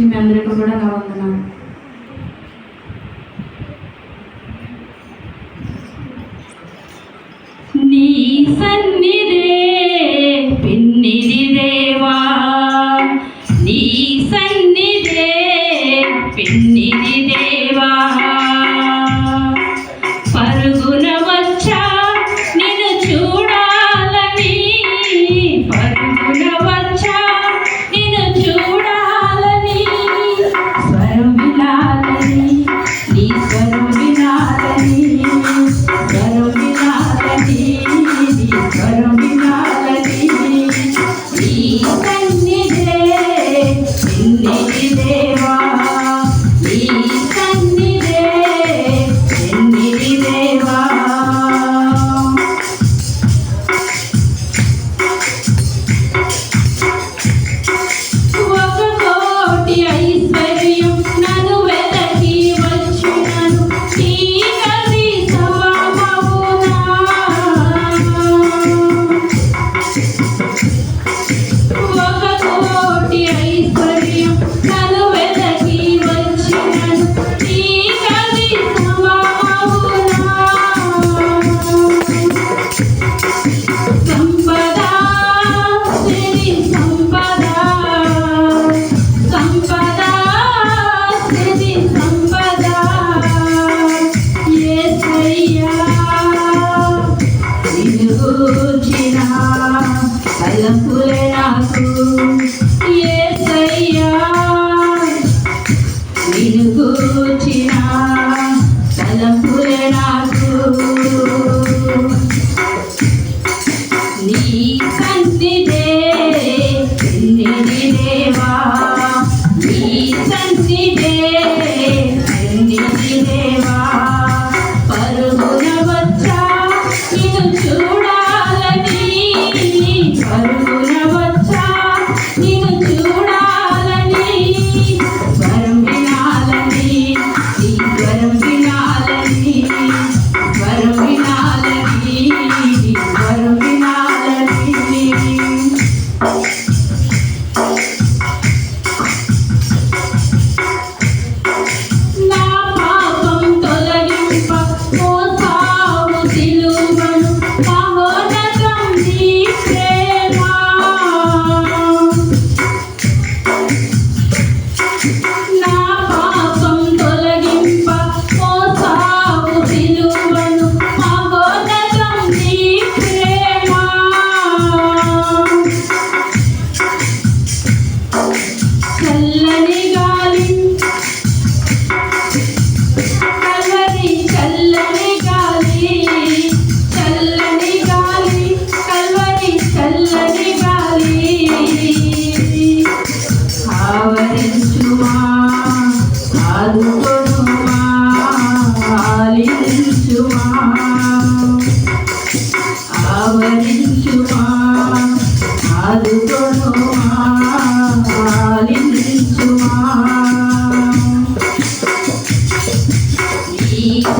మీ అందరికీ కూడా నా వందనాలు నీ సన్నిదే పిన్నిది చూచిన తలపులే నాకు. ఏసయ్యా నిన్ను కూర్చిన తలపులే నాకు. నీ కంటి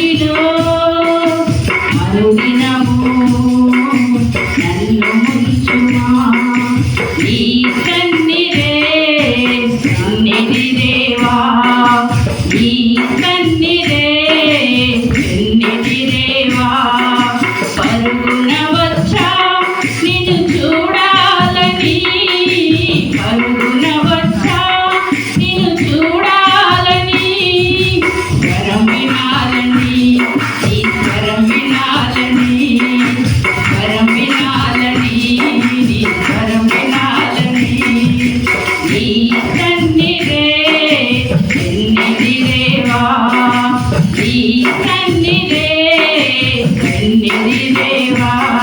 మరుడిలో మరుడినము నన్ను ముగిచుమా ఈ కన్నిరే కన్నిదేవా ఈ Yeah.